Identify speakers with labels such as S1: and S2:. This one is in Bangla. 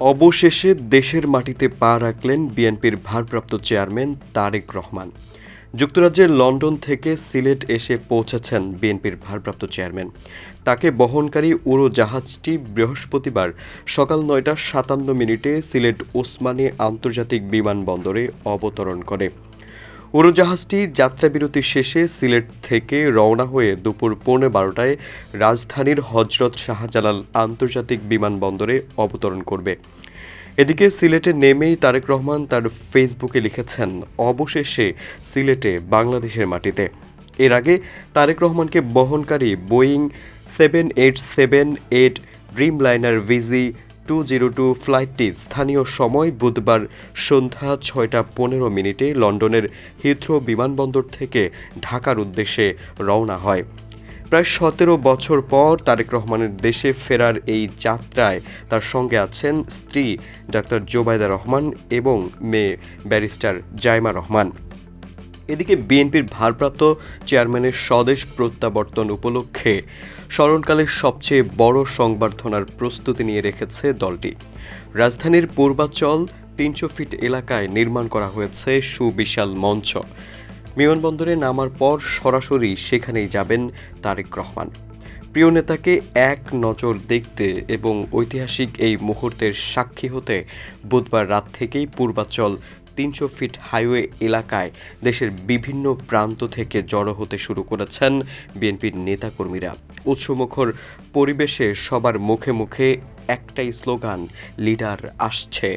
S1: অবশেষে দেশের মাটিতে পা রাখলেন বিএনপির ভারপ্রাপ্ত চেয়ারম্যান তারেক রহমান। যুক্তরাজ্যের লন্ডন থেকে সিলেট এসে পৌঁছেছেন বিএনপির ভারপ্রাপ্ত চেয়ারম্যান। তাকে বহনকারী উড়োজাহাজটি বৃহস্পতিবার সকাল নয়টা সাতান্ন মিনিটে সিলেট ওসমানী আন্তর্জাতিক বিমানবন্দরে অবতরণ করে। উড়োজাহাজটি যাত্রাবিরতি শেষে সিলেট থেকে রওনা হয়ে দুপুর পৌনে বারোটায় রাজধানীর হজরত শাহজালাল আন্তর্জাতিক বিমানবন্দরে অবতরণ করবে। এদিকে সিলেটে নেমেই তারেক রহমান তার ফেসবুকে লিখেছেন, অবশেষে সিলেটে বাংলাদেশের মাটিতে। এর আগে তারেক রহমানকে বহনকারী Boeing seven eight seven eight Dreamliner V G two zero two ফ্লাইটটি স্থানীয় সময় বুধবার সন্ধ্যা ছয়টা পনেরো মিনিটে লন্ডনের হিথ্রো বিমানবন্দর থেকে ঢাকার উদ্দেশ্যে রওনা হয়। প্রায় সতেরো বছর পর তারেক রহমানের দেশে ফেরার এই যাত্রায় তার সঙ্গে আছেন স্ত্রী ডাক্তার জোবায়দা রহমান এবং মেয়ে ব্যারিস্টার জাইমা রহমান। এদিকে বিএনপির ভারপ্রাপ্ত চেয়ারম্যানের স্বদেশ প্রত্যাবর্তন উপলক্ষে স্মরণকালের সবচেয়ে বড় সংবর্ধনার প্রস্তুতি নিয়ে রেখেছে দলটি। রাজধানীর পূর্বাচল তিনশো ফিট এলাকায় নির্মাণ করা হয়েছে সুবিশাল মঞ্চ। বিমানবন্দরে নামার পর সরাসরি সেখানেই যাবেন তারেক রহমান। প্রিয় নেতাকে এক নজর দেখতে এবং ঐতিহাসিক এই মুহূর্তের সাক্ষী হতে বুধবার রাত থেকেই পূর্বাচল তিনশো ফিট হাইওয়ে এলাকায় দেশের বিভিন্ন প্রান্ত থেকে জড়ো হতে শুরু করেছেন বিএনপির নেতাকর্মীরা। উৎসমুখর পরিবেশে সবার মুখে মুখে একটাই স্লোগান, লিডার আসছে।